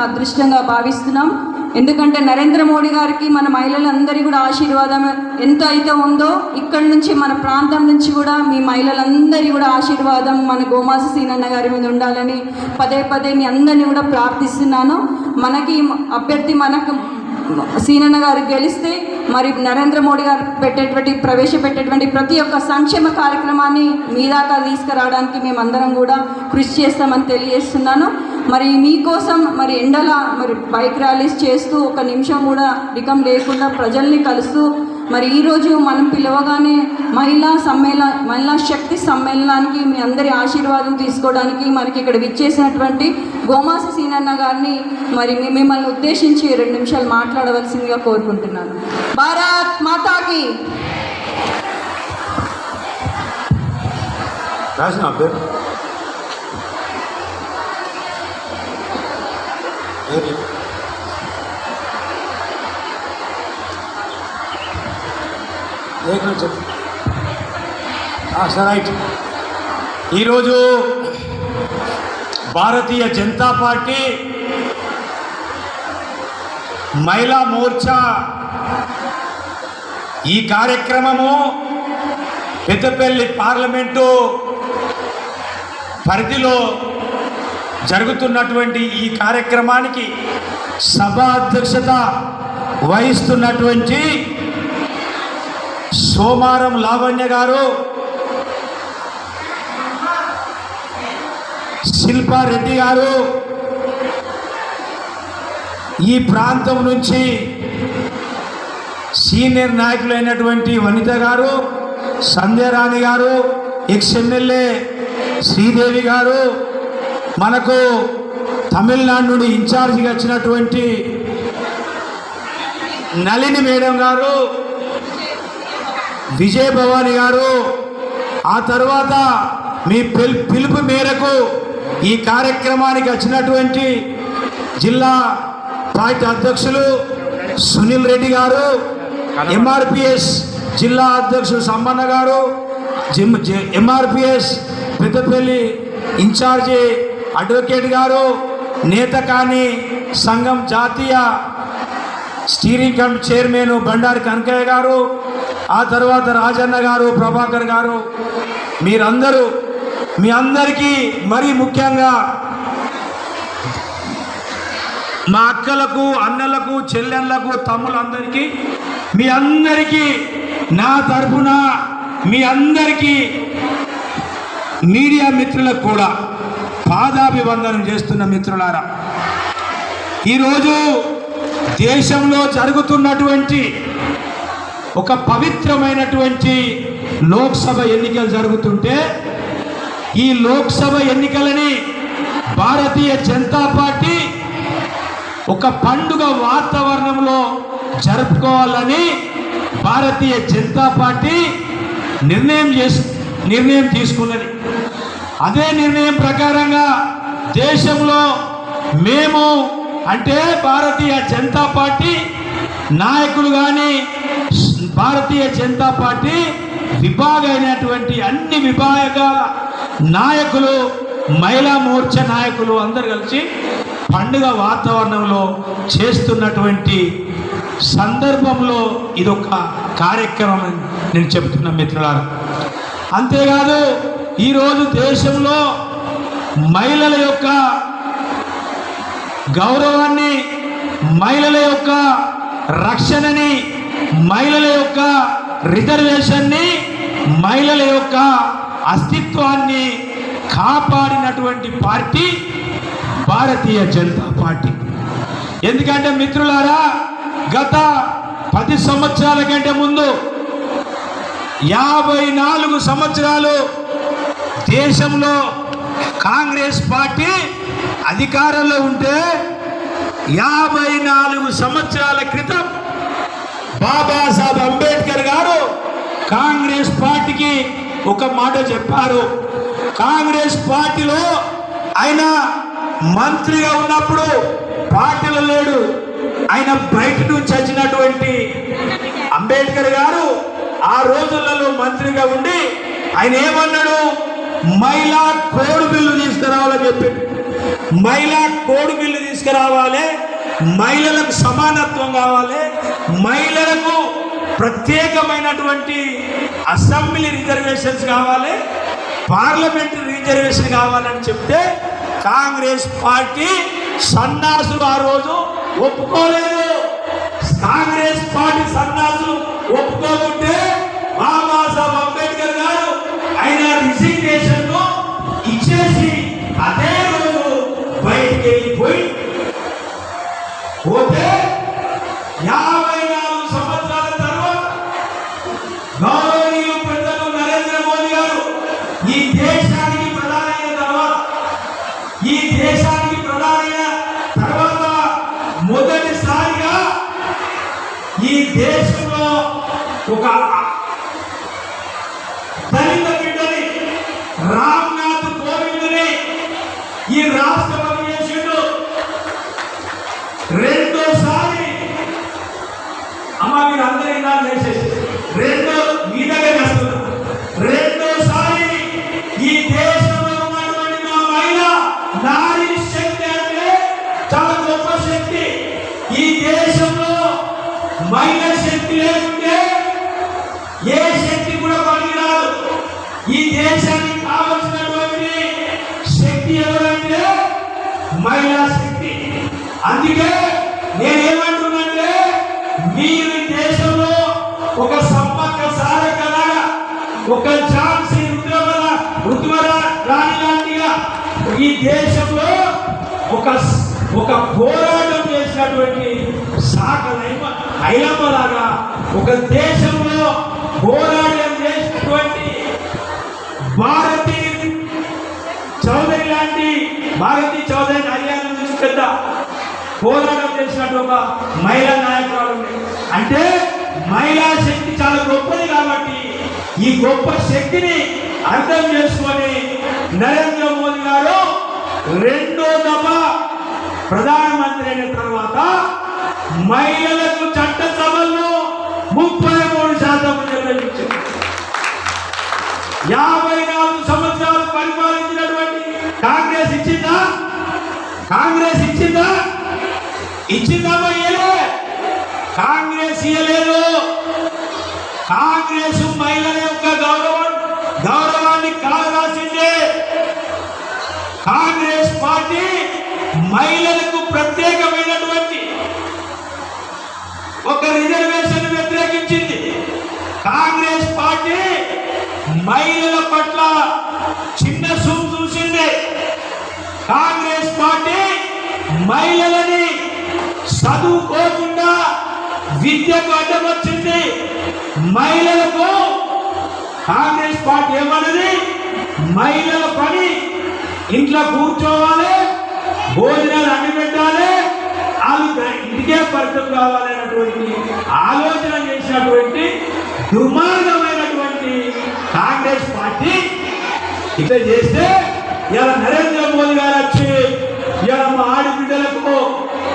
చాలా అదృష్టంగా భావిస్తున్నాం. ఎందుకంటే నరేంద్ర మోడీ గారికి మన మహిళలందరి కూడా ఆశీర్వాదం ఎంత అయితే ఉందో ఇక్కడ నుంచి మన ప్రాంతం నుంచి కూడా మీ మహిళలందరి కూడా ఆశీర్వాదం మన గోమాస సీనన్న గారి మీద ఉండాలని పదే పదే మీ అందరినీ కూడా ప్రార్థిస్తున్నాను. మనకి అభ్యర్థి మనకు సీనన్న గారు గెలిస్తే మరి నరేంద్ర మోడీ గారు పెట్టేటువంటి ప్రవేశపెట్టేటువంటి ప్రతి ఒక్క సంక్షేమ కార్యక్రమాన్ని మీ దాకా తీసుకురావడానికి మేమందరం కూడా కృషి చేస్తామని తెలియజేస్తున్నాను. మరి మీకోసం మరి ఎండల మరి బైక్ ర్యాలీస్ చేస్తూ ఒక నిమిషం కూడా రికం లేకుండా ప్రజల్ని కలుస్తూ మరి ఈరోజు మనం పిలవగానే మహిళా సమ్మేళన మహిళా శక్తి సమ్మేళనానికి మీ అందరి ఆశీర్వాదం తీసుకోవడానికి మనకి ఇక్కడ విచ్చేసినటువంటి గోమాస సీనన్న గారిని మరి మిమ్మల్ని ఉద్దేశించి రెండు నిమిషాలు మాట్లాడవలసిందిగా కోరుకుంటున్నాను. భారత్ మాతాకి! రాసిన పేరు. పేరు సరే రైట్ ఈరోజు భారతీయ జనతా పార్టీ మహిళా మోర్చా ఈ కార్యక్రమము పెద్దపల్లి పార్లమెంటు పరిధిలో జరుగుతున్నటువంటి ఈ కార్యక్రమానికి సభా అధ్యక్షత వహిస్తున్నటువంటి సోమారం లావణ్య గారు శిల్పారెడ్డి గారు ఈ ప్రాంతం నుంచి సీనియర్ నాయకులైనటువంటి వనిత గారు సంధ్యారాణి గారు ఎక్స్ ఎమ్మెల్యే శ్రీదేవి గారు మనకు తమిళనాడు నుండి ఇన్ఛార్జిగా వచ్చినటువంటి నళిని మేడం గారు విజయ భవాని గారు ఆ తర్వాత మీ పిలుపు మేరకు ఈ కార్యక్రమానికి వచ్చినటువంటి జిల్లా పార్టీ అధ్యక్షులు సునీల్ రెడ్డి గారు ఎంఆర్పిఎస్ జిల్లా అధ్యక్షుడు సంబన్న గారు జిమ్ ఎంఆర్పిఎస్ పెద్దపల్లి ఇన్ఛార్జి అడ్వకేట్ గారు నేతకాని సంఘం జాతీయ steering committee chairman Bandari Kanakaiah గారు ఆ తర్వాత రాజన్న గారు ప్రభాకర్ గారు మీరందరూ మీ అందరికీ మరీ ముఖ్యంగా మా అక్కలకు అన్నలకు చెల్లెళ్ళకు తమ్ములందరికీ మీ అందరికీ నా తరఫున మీ అందరికీ మీడియా మిత్రులకు కూడా పాదాభివందనం చేస్తున్న మిత్రులారా ఈరోజు దేశంలో జరుగుతున్నటువంటి ఒక పవిత్రమైనటువంటి లోక్సభ ఎన్నికలు జరుగుతుంటే ఈ లోక్సభ ఎన్నికలని భారతీయ జనతా పార్టీ ఒక పండుగ వాతావరణంలో జరుపుకోవాలని భారతీయ జనతా పార్టీ నిర్ణయం చేసి నిర్ణయం తీసుకున్నది. అదే నిర్ణయం ప్రకారంగా దేశంలో మేము అంటే భారతీయ జనతా పార్టీ నాయకులు కానీ భారతీయ జనతా పార్టీ విభాగమైనటువంటి అన్ని విభాగాల నాయకులు మహిళా మోర్చా నాయకులు అందరు కలిసి పండుగ వాతావరణంలో చేస్తున్నటువంటి సందర్భంలో ఇదొక కార్యక్రమం నేను చెప్తున్నా మిత్రులారా. అంతేకాదు ఈరోజు దేశంలో మహిళల యొక్క గౌరవాన్ని మహిళల యొక్క రక్షణని మహిళల యొక్క రిజర్వేషన్ని మహిళల యొక్క అస్తిత్వాన్ని కాపాడినటువంటి పార్టీ భారతీయ జనతా పార్టీ. ఎందుకంటే మిత్రులారా గత పది సంవత్సరాల కంటే ముందు యాభై నాలుగు సంవత్సరాలు దేశంలో కాంగ్రెస్ పార్టీ అధికారంలో ఉంటే యాభై నాలుగు సంవత్సరాల క్రితం బాబాసాహెబ్ అంబేద్కర్ గారు కాంగ్రెస్ పార్టీకి ఒక మాట చెప్పారు. కాంగ్రెస్ పార్టీలో ఆయన మంత్రిగా ఉన్నప్పుడు పార్టీలో లేడు. ఆయన బయట నుంచి వచ్చినటువంటి అంబేద్కర్ గారు ఆ రోజులలో మంత్రిగా ఉండి ఆయన ఏమన్నాడు? మహిళా కోడి బిల్లు తీసుకురావాలని చెప్పి. మహిళా కోడి బిల్లు తీసుకురావాలి. మహిళలకు సమానత్వం కావాలి. మహిళలకు ప్రత్యేకమైనటువంటి అసెంబ్లీ రిజర్వేషన్స్ కావాలి. పార్లమెంటరీ రిజర్వేషన్ కావాలని చెప్తే కాంగ్రెస్ పార్టీ సన్నాసులు ఆ రోజు ఒప్పుకోలేదు. కాంగ్రెస్ పార్టీ సన్నాసులు ఒప్పుకోకుంటే పోతే యాభై నాలుగు సంవత్సరాల తర్వాత గౌరవనీయులు పెద్దలు నరేంద్ర మోదీ గారు ఈ దేశానికి ప్రధానమైన తర్వాత ఈ దేశానికి ప్రధానమైన తర్వాత మొదటిసారిగా ఈ దేశంలో ఒక మహిళా శక్తి. అందుకే నేనేమంటున్నానంటే మీరు దేశంలో ఒక సమ్మక్క సాధకలాగా ఒక ఝాన్సీ రుద్రమల రుద్రమల రాణి లాంటిగా ఈ దేశంలో ఒక ఒక పోరాటం చేసినటువంటి సాకలైమ ఐలమ్మలాగా ఒక దేశంలో పోరాటం చేసినటువంటి భారతీయ చౌదరి లాంటి భారతీ చౌదరి హర్యానా నుంచి పెద్ద పోరాటం చేసినట్టు ఒక మహిళా నాయకురాలు అంటే మహిళా శక్తి చాలా గొప్పది కాబట్టి ఈ గొప్ప శక్తిని అర్థం చేసుకొని నరేంద్ర మోదీ గారు రెండో దఫ ప్రధానమంత్రి అయిన తర్వాత మహిళలకు చట్టసభల్లో ముప్పై మూడు శాతం నిర్ణయించారు కాంగ్రెస్ ఇచ్చిందా? ఇచ్చిందా ఇయ్యలే. కాంగ్రెస్ ఇయ్యలేదు. కాంగ్రెస్ మహిళల యొక్క గౌరవం గౌరవాన్ని కాలరాసిందే. కాంగ్రెస్ పార్టీ మహిళలకు ప్రత్యేకమైనటువంటి ఒక రిజర్వేషన్ వ్యతిరేకించింది. కాంగ్రెస్ పార్టీ మహిళల పట్ల చిన్న సూపు చూసింది. కాంగ్రెస్ పార్టీ మహిళలని చదువుకోకుండా విద్యకు అడ్డం వచ్చింది. మహిళలకు కాంగ్రెస్ పార్టీ ఏమన్నది? మహిళల పని. ఇంట్లో కూర్చోవాలి భోజనాలు అన్ని పెట్టాలి వాళ్ళు ఇంటికే పరిచయం కావాలనేటువంటి ఆలోచన చేసినటువంటి దుర్మార్గమైనటువంటి కాంగ్రెస్ పార్టీ ఇట్లా చేస్తే ఇలా నరేంద్ర మోదీ గారు వచ్చి ఇలా మా ఆడబిడ్డలకు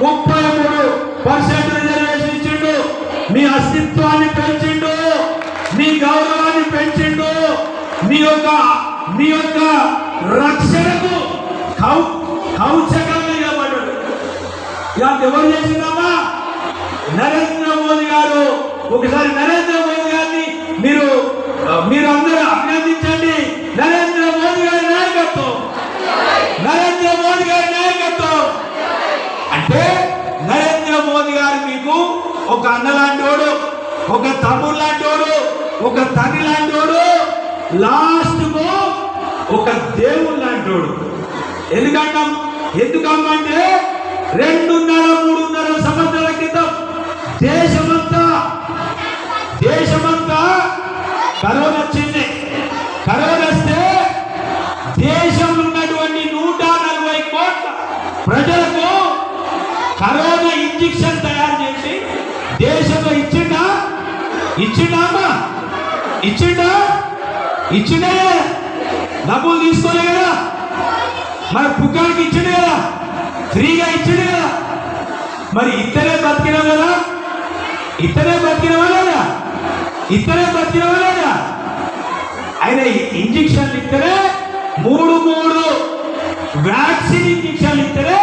ముప్పై మూడు పర్సెంట్ రిజర్వేషన్ ఇచ్చిండు. మీ అస్తిత్వాన్ని పెంచిండు. మీ గౌరవాన్ని పెంచిండు. మీ యొక్క మీ యొక్క రక్షణకు కౌ కౌచకంగా నిలబడ్డాడు. ఇలాంటి ఎవరు చేసిందమ్మా? నరేంద్ర మోదీ గారు. ఒకసారి నరేంద్ర మోదీ గారిని మీరు మీరు అందరూ అభినందించండి. నరేంద్ర మోదీ గారి నాయకత్వం. నరేంద్ర మోదీ గారి నాయకత్వం అంటే నరేంద్ర మోదీ గారు మీకు ఒక అన్న లాంటి ఒక తమ్ముడు లాంటి ఒక తండ్రి లాంటి లాస్ట్ ఒక దేవుడు లాంటివాడు ఎందుకంటాం ఎందుకమ్మంటే రెండున్నర మూడున్నర సంవత్సరాల క్రితం దేశం ఇచ్చిండా అమ్మా? ఇచ్చిండా? ఇచ్చిండే డబ్బులు తీసుకోలే కదా? మరి పుకానికి ఇచ్చిండు కదా? ఫ్రీగా ఇచ్చిండు కదా? మరి ఇతరే బతికినాం కదా? ఇతరే బతికినవా లేదా? ఇద్దరే బతికినవా లేదా? ఆయన ఇంజక్షన్లు ఇస్తేనే మూడు మూడు. వ్యాక్సిన్ ఇంజక్షన్లు ఇస్తేనే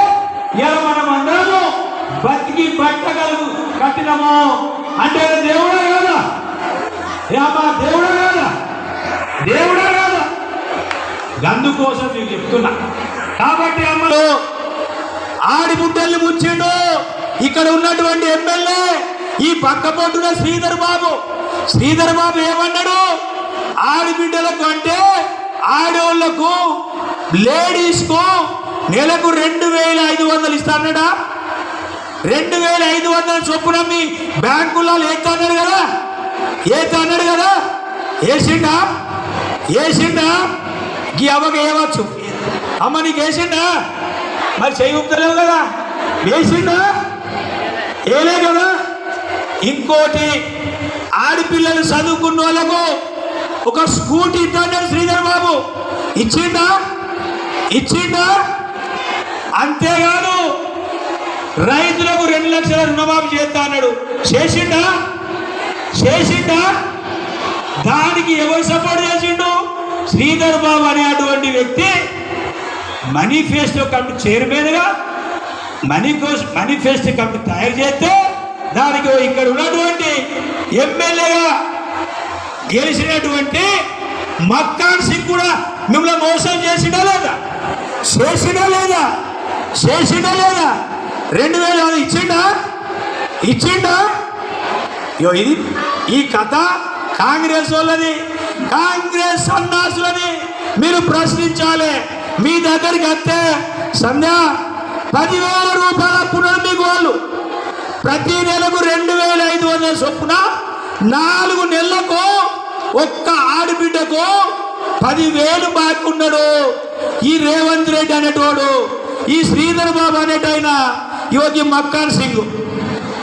ఇలా మనం అందరము బతికి బట్టగలుగు కట్టినము. అంటే ఆయన కాదా దేవుడా కాదా దేవుడా కాదా అందుకోసం నేను చెప్తున్నా. కాబట్టి అమ్మలు ఆడి ముద్దల్ని ముంచిండు. ఇక్కడ ఉన్నటువంటి ఎమ్మెల్యే ఈ పక్క పొట్టున శ్రీధర్ బాబు. శ్రీధర్ బాబు ఏమన్నాడు? ఆడబిడ్డలకు అంటే ఆడోళ్ళకు లేడీస్కు నెలకు రెండు వేల ఐదు వందలు ఇస్తానడా రెండు వేల ఐదు వందల చొప్పున మీ బ్యాంకుల్లో ఏతన్నాడు కదా? ఏతన్నాడు కదా? ఏసిండా ఏసిండా ఈ అవ్వకి ఏవచ్చు అమ్మ నీకు వేసిండా మరి చేయి ఊపుతలేవు కదా? వేసిండా ఏలే కదా? ఇంకోటి ఆడపిల్లలు చదువుకున్న వాళ్ళకు ఒక స్కూటీ ఇద్దాడు శ్రీధర్ బాబు. ఇచ్చిండా? ఇచ్చిండా? అంతేగాను రైతులకు రెండు లక్షల రుణమాఫీ చేస్తా అన్నాడు. చేసిండా? చేసిండా? దానికి ఎవరు సపోర్ట్ చేసిండు? శ్రీధర్ బాబు అనే అటువంటి వ్యక్తి మేనిఫెస్టో కమిటీ చైర్మన్గా మనీ మేనిఫెస్టో కమిటీ తయారు చేస్తే దానికి ఇక్కడ ఉన్నటువంటి ఎమ్మెల్యేగా గెలిచినటువంటి మక్కాన్ సింగ్ కూడా మిమ్మల్ని మోసం చేసిండా లేదా? చేసినా లేదా? చేసినా లేదా? రెండు వేల ఆరు ఇచ్చిండా? ఇచ్చిండా? ఇగో ఇది ఈ కథ కాంగ్రెస్ వాళ్ళది. కాంగ్రెస్ సన్నాసులని మీరు ప్రశ్నించాలి. మీ దగ్గరికి వస్తే సంధ్యా పదివేల రూపాయల అప్పున్నారు మీకు వాళ్ళు. ప్రతి నెలకు రెండు వేల ఐదు వందల చొప్పున నాలుగు నెలలకు ఒక్క ఆడబిడ్డకు పదివేలు బాకున్నాడు ఈ రేవంత్ రెడ్డి అనేటోడు ఈ శ్రీధర్ బాబు అనేటైన యోగి మక్కాన్ సింగ్.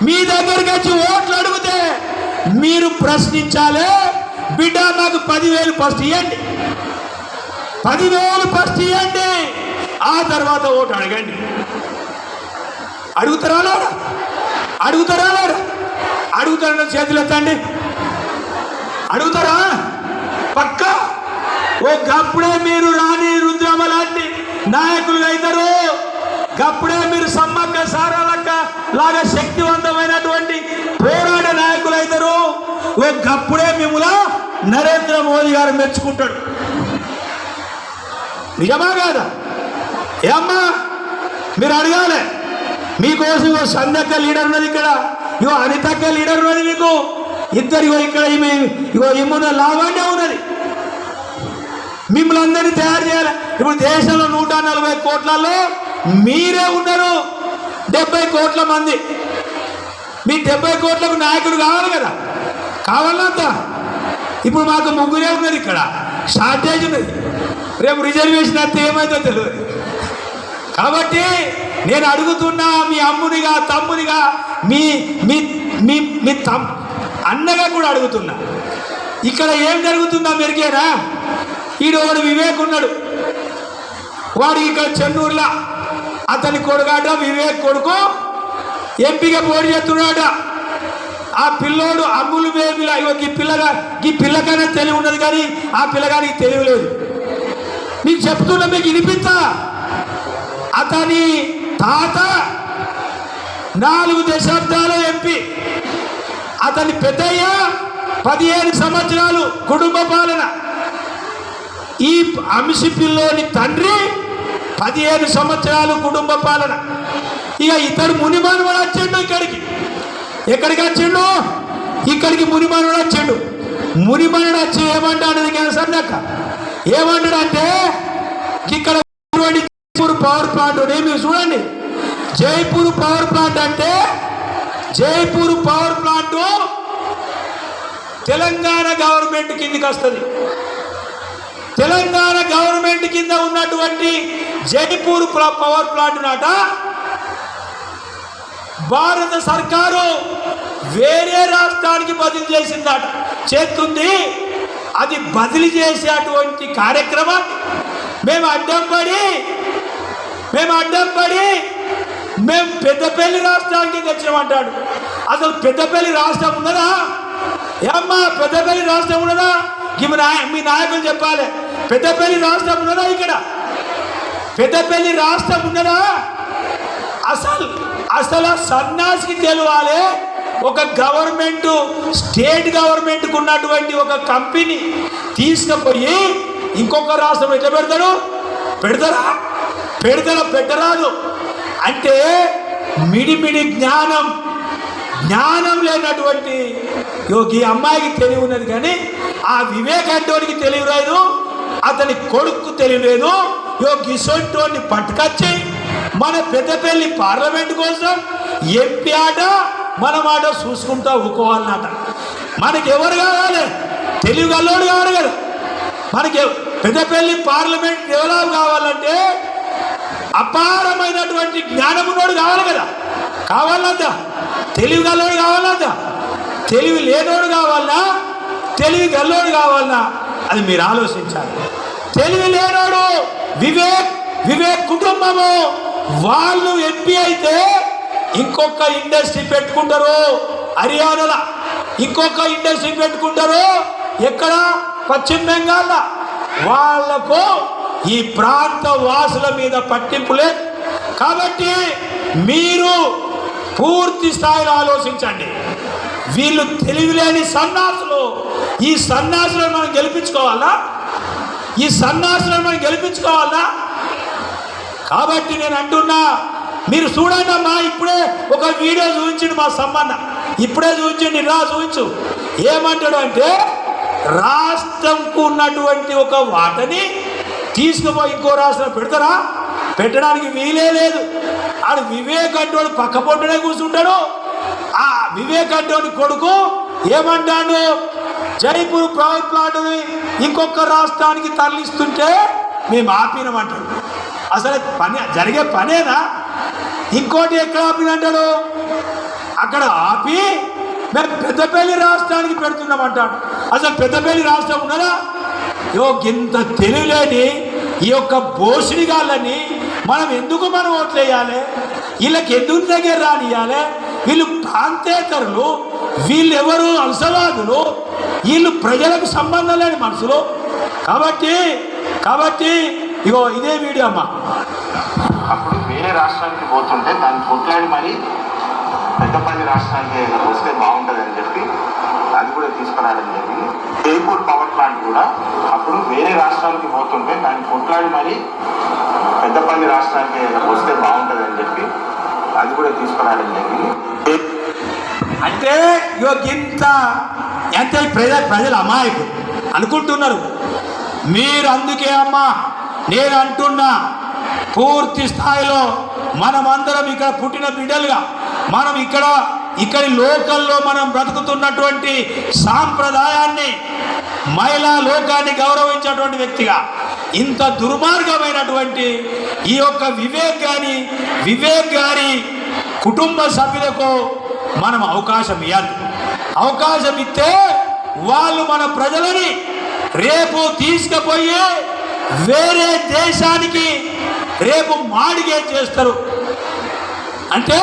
మీ దగ్గరికి వచ్చి ఓట్లు అడిగితే మీరు ప్రశ్నించాలి బిడ్డ నాకు పదివేలు ఫస్ట్ ఇవ్వండి పదివేలు ఫస్ట్ ఇవ్వండి ఆ తర్వాత ఓటు అడగండి. అడుగుతారా లేడా? అడుగుతారా లేడా? అడుగుతారా చేతులు ఎత్తండి. అడుగుతారా? పక్క? ఓ గప్పుడే మీరు రాణి రుద్రమ లాంటి నాయకులు అవుతారు అప్పుడే మీరు సమ్మక్క సారాలక్క లాగా శక్తివంతమైనటువంటి పోరాట నాయకులు అవుతారు ఒకప్పుడే మిమ్మల్ని నరేంద్ర మోదీ గారు మెచ్చుకుంటాడు. నిజమా కాదా? ఏమ్మా మీరు అడగాలి. మీకోసం ఓ సందక్క లీడర్ ఉన్నది ఇక్కడ ఇగో అనితక్క లీడర్ ఉన్నది మీకు. ఇద్దరు ఇవో ఇక్కడ ఈమె ఇగో ఇమ్మున్న లావాణ్య ఉన్నది. మిమ్మల్ని అందరినీ తయారు చేయాలి. ఇప్పుడు దేశంలో నూట నలభై కోట్లలో మీరే ఉన్నారు. డెబ్బై కోట్ల మంది. మీ డెబ్బై కోట్లకు నాయకుడు కావాలి కదా. కావాలంత ఇప్పుడు మాకు ముగ్గురే ఉన్నారు ఇక్కడ. షార్టేజ్ ఉన్నది. రేపు రిజర్వేషన్ అయితే ఏమైందో తెలియదు. కాబట్టి నేను అడుగుతున్నా మీ అమ్మునిగా తమ్మునిగా మీ మీ మీ మీ తమ్ అన్నగా కూడా అడుగుతున్నా. ఇక్కడ ఏం జరుగుతుందా మెరిగేనా ఈడు వాడు వివేక్ ఉన్నాడు. వాడు ఇక్కడ చెన్నూరులో అతని కొడుకాట వివేక్ కొడుకు? ఎంపీగా పోటీ చేస్తున్నాడు? ఆ పిల్లోడు అమ్ములు బేబీలు ఇగో ఈ పిల్లగా ఈ పిల్లకైనా తెలివి ఉన్నది కానీ ఆ పిల్లగానికి తెలివి లేదు. మీకు చెప్తున్నా మీకు వినిపిస్తా? అతని తాత నాలుగు దశాబ్దాల ఎంపీ. అతని పెద్దయ్య పదిహేను సంవత్సరాలు కుటుంబ పాలన. ఈ అంశి పిల్లోని తండ్రి పదిహేను సంవత్సరాలు కుటుంబ పాలన. ఇక ఇతడు మునిమానవుడు వచ్చిండు ఇక్కడికి. ఎక్కడికి వచ్చిండు ఇక్కడికి మునిమానుడు వచ్చిండు మునిమానుడు వచ్చి ఏమంటాడు సందక్క ఏమంటాడు అంటే ఇక్కడ జైపూర్ పవర్ ప్లాంట్ ఉంది. మీరు చూడండి. జైపూర్ పవర్ ప్లాంట్ అంటే Jaipur power plant Telangana government కిందకి వస్తుంది. తెలంగాణ గవర్నమెంట్ కింద ఉన్నటువంటి జైపూర్ పవర్ ప్లాంట్ నాట. భారత సర్కారు వేరే రాష్ట్రానికి బదిలీ చేసిందట. చేస్తుంది అది బదిలీ చేసేటువంటి కార్యక్రమం. మేము అడ్డం పడి మేము అడ్డం పడి మేము పెద్దపల్లి రాష్ట్రానికి తెచ్చామంటాడు అసలు పెద్దపల్లి రాష్ట్రం ఉన్నదా? ఏమ్మా పెద్దపల్లి రాష్ట్రం ఉన్నదా? మీ నాయ మీ నాయకులు చెప్పాలి. పెద్దపల్లి రాష్ట్రం ఉన్నదా ఇక్కడ? పెద్దపల్లి రాష్ట్రం ఉన్నదా? అసలు అసలు సన్నాసికి తెలవాలి. ఒక గవర్నమెంట్ స్టేట్ గవర్నమెంట్కి ఉన్నటువంటి ఒక కంపెనీ తీసుకుపోయి ఇంకొక రాష్ట్రం ఎట్లా పెడతాడు పెడతారా? పెడతారా పెట్టరాదు. అంటే మిడిమిడి జ్ఞానం జ్ఞానం లేనటువంటి యోగి అమ్మాయికి తెలివి ఉన్నది కానీ ఆ వివేకాంటోనికి తెలియలేదు అతని కొడుకు తెలియలేదు యో గిసొంటోని పట్టుకొచ్చి మన పెద్దపల్లి పార్లమెంట్ కోసం ఎంపీ ఆట మన మాట చూసుకుంటా ఊకోవాలన్నట మనకి ఎవరు కావాలి? తెలుగు అల్లోడు కావాలి? కదా మనకి పెద్దపల్లి పార్లమెంట్ డెవలప్ కావాలంటే అపారమైనటువంటి జ్ఞానమున్నోడు కావాలి కదా. కావాలంతా తెలివి గల్లోడు కావాలంతా తెలివి లేనోడు కావాలన్నా తెలివి గల్లోడు కావాలన్నా అది మీరు ఆలోచించాలి. తెలివి లేనోడు వివేక్ వివేక్ కుటుంబము. వాళ్ళు ఎంపీ అయితే ఇంకొక ఇండస్ట్రీ పెట్టుకుంటారు. హర్యానాలో ఇంకొక ఇండస్ట్రీ పెట్టుకుంటారు. ఎక్కడ? పశ్చిమ బెంగాల్లో వాళ్ళకు ఈ ప్రాంత వాసుల మీద పట్టింపు లేదు. కాబట్టి మీరు పూర్తి స్థాయిలో ఆలోచించండి. వీళ్ళు తెలివిలేని సన్నాసులు. ఈ సన్నాసులను మనం గెలిపించుకోవాలా? ఈ సన్నాసులను మనం గెలిపించుకోవాలా? కాబట్టి నేను అంటున్నా మీరు చూడండి అమ్మా ఇప్పుడే ఒక వీడియో చూపించండి మా సంబంధం ఇప్పుడే చూపించండి రా చూపించు. ఏమంటాడు అంటే రాష్ట్రంకు ఉన్నటువంటి ఒక వాటని తీసుకుపోయి ఇంకో రాష్ట్రం పెడతారా? పెట్టడానికి వీలే లేదు. ఆడు వివేక్ అంటోడు పక్క పొట్టునే కూర్చుంటాడు. ఆ వివేక్ అంటోని కొడుకు ఏమంటాడు? జైపూర్ పవర్ ప్లాంట్ని ఇంకొక రాష్ట్రానికి తరలిస్తుంటే మేము ఆపినమంటాడు అసలు పని జరిగే పనేనా? ఇంకోటి ఎక్కడ ఆపినంటాడు అక్కడ ఆపి మేము పెద్దపల్లి రాష్ట్రానికి పెడుతున్నామంటాడు అసలు పెద్దపల్లి రాష్ట్రం ఉన్నదా? యో ఇంత తెలివిలేని ఈ యొక్క బోసిడిగాళ్ళని మనం ఎందుకు మనం ఓట్లేయాలి? వీళ్ళకి ఎందుకు దగ్గర రానియాలి? వీళ్ళు ప్రాంతేతరులు వీళ్ళెవరు అంశవాదులు వీళ్ళు ప్రజలకు సంబంధం లేని మనుషులు. కాబట్టి కాబట్టి ఇగో ఇదే వీడియో అమ్మా. అప్పుడు వేరే రాష్ట్రానికి పోతుంటే దాన్ని కొట్లాడి మరి పెద్దపల్లి రాష్ట్రానికి వస్తే బాగుంటుంది అని చెప్పి అది కూడా తీసుకురావడం జరిగింది. జైపూర్ పవర్ ప్లాంట్ కూడా అప్పుడు వేరే రాష్ట్రానికి పోతుంటే దాన్ని కొట్లాడి మరి పెద్దపల్లి రాష్ట్రానికి వస్తే బాగుంటుంది అని చెప్పి అది కూడా తీసుకురావడం జరిగింది. అంటే ఇగో ఎంత ప్రజలు ప్రజ ప్రజలు అమాయకులు అనుకుంటున్నారు. మీరు అందుకే అమ్మా నేను అంటున్నా పూర్తి స్థాయిలో మనమందరం ఇక్కడ పుట్టిన బిడ్డలుగా మనం ఇక్కడ ఇక్కడి లోకల్లో మనం బ్రతుకుతున్నటువంటి సాంప్రదాయాన్ని మహిళా లోకాన్ని గౌరవించేటువంటి వ్యక్తిగా ఇంత దుర్మార్గమైనటువంటి ఈ యొక్క వివేక్ గారి వివేక్ గారి కుటుంబ సభ్యులకు మనం అవకాశం ఇవ్వాలి అవకాశం ఇస్తే వాళ్ళు మన ప్రజలని రేపు తీసుకుపోయి వేరే దేశానికి రేపు మాడిగే చేస్తారు. అంటే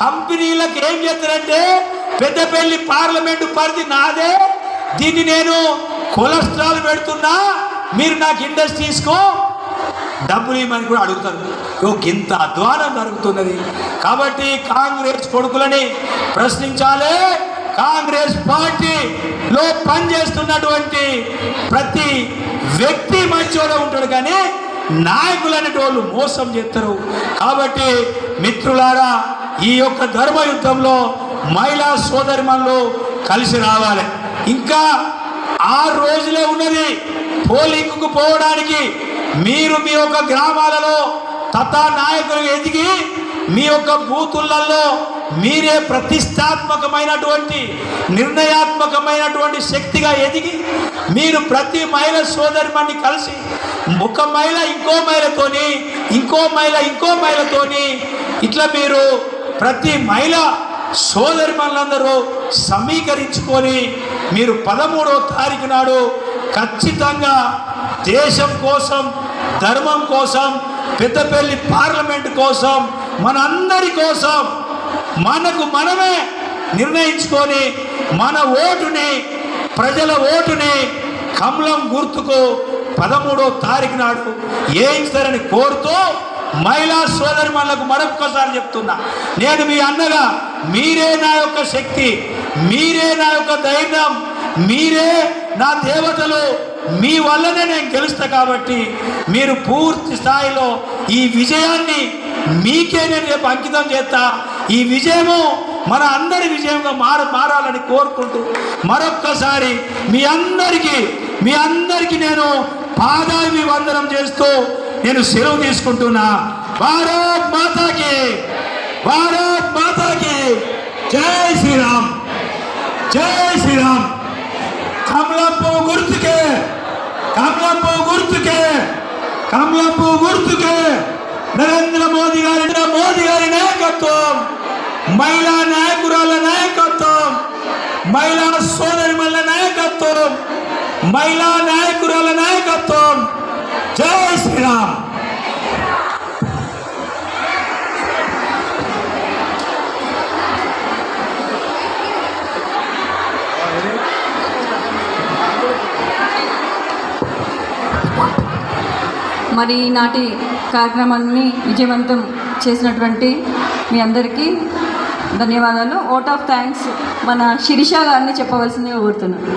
కంపెనీలకు ఏం చేస్తారంటే పెద్దపల్లి పార్లమెంటు పరిధి నాదే దీన్ని నేను కొలెస్ట్రాల్ పెడుతున్నా మీరు నాకు ఇండస్ట్రీస్కో డబ్బులు ఇవ్వమని కూడా అడుగుతారు. ఓ ఇంత అధ్వానం జరుగుతున్నది. కాబట్టి కాంగ్రెస్ కొడుకులని ప్రశ్నించాలి. కాంగ్రెస్ పార్టీలో పనిచేస్తున్నటువంటి ప్రతి వ్యక్తి మంచోడే ఉంటాడు కానీ నాయకులు అనేటోళ్ళు మోసం చేస్తారు. కాబట్టి మిత్రులారా ఈ యొక్క ధర్మ యుద్ధంలో మహిళా సోదరిమన్లు కలిసి రావాలి. ఇంకా ఆరు రోజులే ఉన్నది. పోలింగ్కు పోవడానికి మీరు మీ యొక్క గ్రామాలలో తథా నాయకులు ఎదిగి మీ యొక్క బూతులలో మీరే ప్రతిష్టాత్మకమైనటువంటి నిర్ణయాత్మకమైనటువంటి శక్తిగా ఎదిగి మీరు ప్రతి మహిళ సోదరిమణ్ణి కలిసి ఒక మహిళ ఇంకో మహిళతోని ఇంకో మహిళ ఇంకో మహిళతోని ఇట్లా మీరు ప్రతి మహిళ సోదరిమణులందరూ సమీకరించుకొని మీరు పదమూడవ తారీఖు నాడు ఖచ్చితంగా దేశం కోసం ధర్మం కోసం పెద్దపల్లి పార్లమెంట్ కోసం మనందరి కోసం మనకు మనమే నిర్ణయించుకొని మన ఓటుని ప్రజల ఓటుని కమలం గుర్తుకు పదమూడో తారీఖు నాడు వేయిస్తారని కోరుతూ మహిళా సోదరి మనకు మరొక్కసారి చెప్తున్నా. నేను మీ అన్నగా మీరే నా యొక్క శక్తి మీరే నా యొక్క ధైర్యం మీరే నా దేవతలు మీ వల్లనే నేను గెలుస్తా కాబట్టి మీరు పూర్తి స్థాయిలో ఈ విజయాన్ని మీకే నేను రేపు అంకితం చేస్తా. ఈ విజయము మన అందరి విజయంగా మార మారాలని కోరుకుంటూ మరొక్కసారి మీ అందరికీ మీ అందరికీ నేను పాదాభి వందనం చేస్తూ నేను సెలవు తీసుకుంటున్నా. భారత్ మాతాకి భారత్ మాతాకి జై శ్రీరామ్. జై శ్రీరామ్. కమలప్ప గుర్తుకే. కమలపు గుర్తుకే కమలపు గుర్తుకే. నరేంద్ర మోదీ గారి మోదీ గారి నాయకత్వం మహిళా నాయకురాల నాయకత్వం మహిళా సోదరిమల్ల నాయకత్వం మహిళా నాయకురాల నాయకత్వం. జై శ్రీరామ్. మరి ఈనాటి కార్యక్రమాన్ని విజయవంతం చేసినటువంటి మీ అందరికీ ధన్యవాదాలు. ఓట్ ఆఫ్ థ్యాంక్స్ మన శిరీష గారిని చెప్పవలసిందిగా కోరుతున్నాను.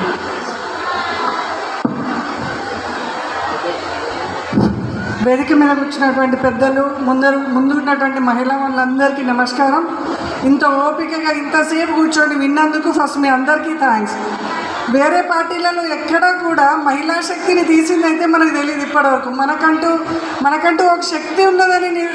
వేదిక మీద కూర్చున్నటువంటి పెద్దలు ముందరు ముందు ఉన్నటువంటి మహిళా వాళ్ళందరికీ నమస్కారం. ఇంత ఓపికగా ఇంతసేపు కూర్చొని విన్నందుకు ఫస్ట్ మీ అందరికీ థ్యాంక్స్ వేరే పార్టీలలో ఎక్కడా కూడా మహిళా శక్తిని తీసిందైతే మనకు తెలియదు ఇప్పటివరకు. మనకంటూ మనకంటూ ఒక శక్తి ఉన్నదని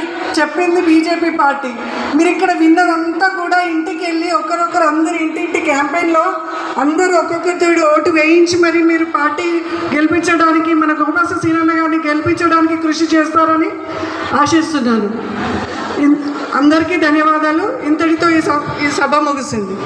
చెప్పింది బీజేపీ పార్టీ. మీరు ఇక్కడ విన్నదంతా కూడా ఇంటికి వెళ్ళి ఒకరొకరు అందరు ఇంటింటి క్యాంపెయిన్లో అందరూ ఒక్కొక్కరు ఓటు వేయించి మరి మీరు పార్టీ గెలిపించడానికి మన గోపాస సీనన్న గారిని గెలిపించడానికి కృషి చేస్తారని ఆశిస్తున్నాను. ఇన్- అందరికీ ధన్యవాదాలు. ఇంతటితో ఈ సభ ఈ సభ ముగిసింది.